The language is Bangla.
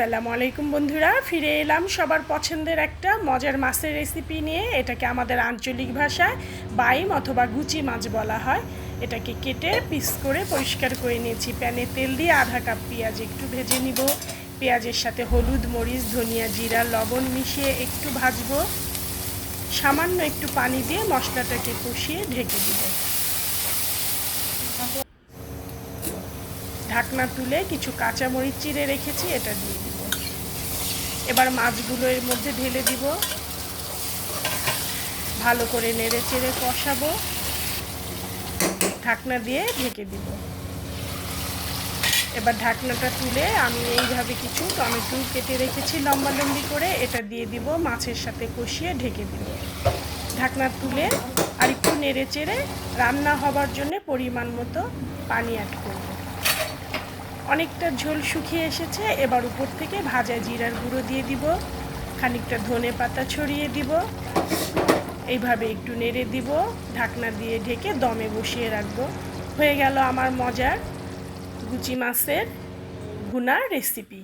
আসসালামু আলাইকুম বন্ধুরা, ফিরে এলাম সবার পছন্দের একটা মজার মাছের রেসিপি নিয়ে। এটাকে আমাদের আঞ্চলিক ভাষায় বাইম অথবা গুচি মাছ বলা হয়। এটাকে কেটে পিস করে পরিষ্কার করে নিয়েছি। প্যানে তেল দিয়ে আধা কাপ পেঁয়াজ একটু ভেজে নিব। পেঁয়াজের সাথে হলুদ, মরিচ, ধনিয়া জিরা, লবণ মিশিয়ে একটু ভাজবো। সামান্য একটু পানি দিয়ে মশলাটাকে কষিয়ে ঢেকে দিব। ঢাকনা তুলে কিছু কাঁচামরিচ চিড়ে রেখেছি, এটা দিয়ে দিব। এবার মাছগুলো এর মধ্যে ঢেলে দিব। ভালো করে নেড়ে চেড়ে কষাবো। ঢাকনা দিয়ে ঢেকে দিব। এবার ঢাকনাটা তুলে আমি এইভাবে কিছু টমেটো কেটে রেখেছি লম্বা লম্বি করে, এটা দিয়ে দিব মাছের সাথে কষিয়ে ঢেকে দিব। ঢাকনা তুলে আর একটু নেড়ে চেড়ে রান্না হবার জন্য পরিমাণ মতো পানি অ্যাড করব। অনেকটা ঝোল শুকিয়ে এসেছে, এবার উপর থেকে ভাজা জিরার গুঁড়ো দিয়ে দিব, খানিকটা ধনে পাতা ছড়িয়ে দিব, এইভাবে একটু নেড়ে দিব, ঢাকনা দিয়ে ঢেকে দমে বসিয়ে রাখব। হয়ে গেল আমার মজার গুচি মাছের গুনার রেসিপি